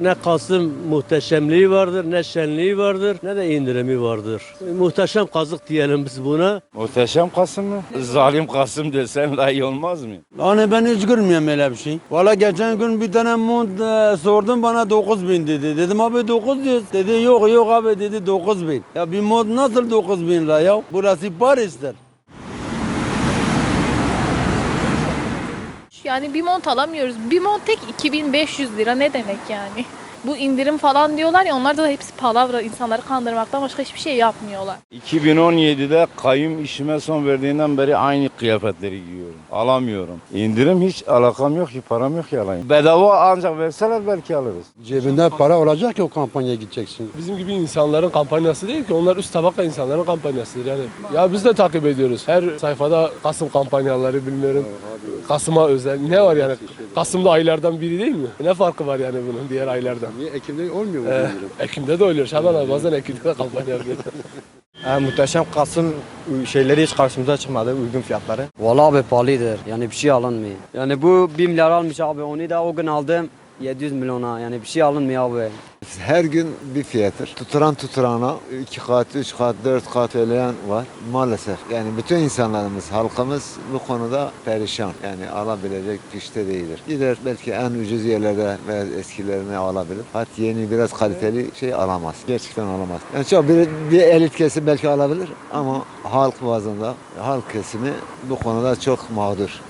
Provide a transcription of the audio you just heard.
Ne Kasım muhteşemliği vardır, ne şenliği vardır, ne de indirimi vardır. Muhteşem kazık diyelim biz buna. Muhteşem Kasım mı? Zalim Kasım desen daha iyi olmaz mı? Hani ben hiç görmüyorum öyle bir şey. Valla geçen gün bir tane mont e, sordum bana 9 bin dedi. Dedim abi 900. Dedi yok yok abi dedi 9 bin. Ya bir mont nasıl 9 bin lira ya? Burası Paris'tir. Yani bir mont alamıyoruz. Bir mont tek 2500 lira ne demek yani? Bu indirim falan diyorlar ya onlar da hepsi palavra insanları kandırmaktan başka hiçbir şey yapmıyorlar. 2017'de kayyum işime son verdiğinden beri aynı kıyafetleri giyiyorum. Alamıyorum. İndirim hiç alakam yok ki param yok ki alayım. Bedava ancak verseler belki alırız. Cebinde para olacak ki o kampanyaya gideceksin. Bizim gibi insanların kampanyası değil ki onlar üst tabaka insanların kampanyasıdır yani. Ya biz de takip ediyoruz. Her sayfada Kasım kampanyaları bilmiyorum. Kasım'a özel. Ne var yani? Kasım'da aylardan biri değil mi? Ne farkı var yani bunun diğer aylardan? Niye Ekim'de olmuyor mu? Ee? Ekim'de de oluyor. Şaban abi bazen Ekim'de de kampanya yapıyor. E, muhteşem Kasım şeyleri hiç karşımıza çıkmadı uygun fiyatları. Valla abi pahalıdır. Yani bir şey alınmıyor. Yani bu 1 milyar almış abi. Onu da o gün aldım 700 milyona. Yani bir şey alınmıyor abi. Her gün bir fiyattır. Tuturan tuturana iki kat, üç kat, dört kat söyleyen var. Maalesef yani bütün insanlarımız, halkımız bu konuda perişan. Yani alabilecek güçte değildir. Gider belki en ucuz yerlerde veya eskilerini alabilir. Hatta yeni biraz kaliteli şey alamaz. Gerçekten alamaz. Yani çok bir, bir elit kesim belki alabilir ama halk bazında halk kesimi bu konuda çok mağdur.